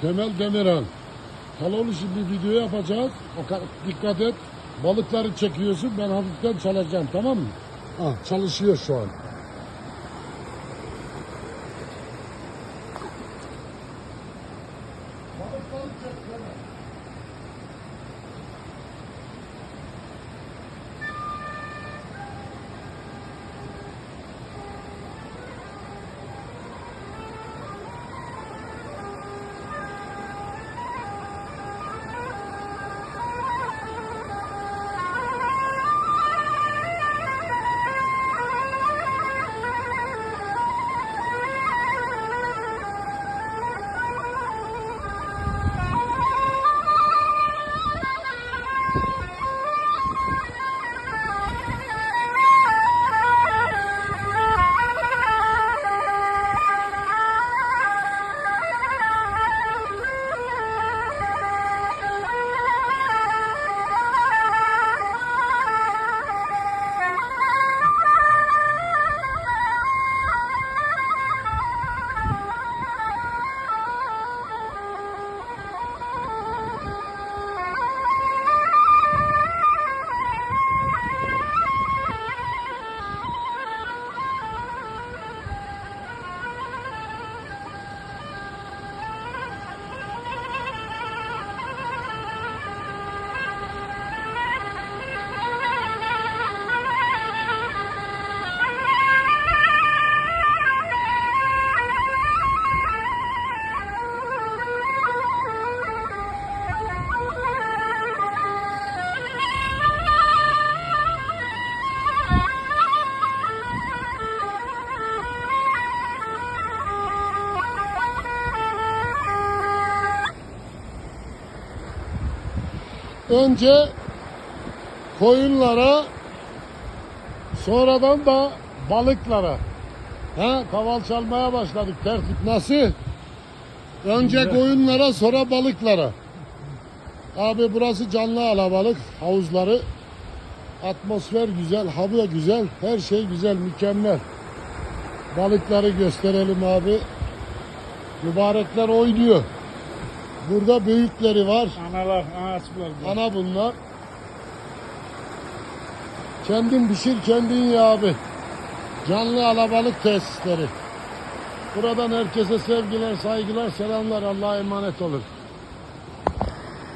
Temel Demirhan. Kalolu şimdi video yapacağız. Fakat dikkat et. Balıkları çekiyorsun. Ben hafiften çalacağım tamam mı? Ah çalışıyor şu an. Balıkları çek Önce koyunlara sonradan da balıklara. Ha, kaval çalmaya başladık. Tertip nasıl? Önce koyunlara sonra balıklara. Abi burası canlı alabalık havuzları. Atmosfer güzel, hava güzel, her şey güzel, mükemmel. Balıkları gösterelim abi. Mübarekler oynuyor. Burada büyükleri var. Analar, anasılar. Ana bunlar. Kendin pişir kendin ye abi. Canlı alabalık tesisleri. Buradan herkese sevgiler, saygılar, selamlar. Allah'a emanet olun.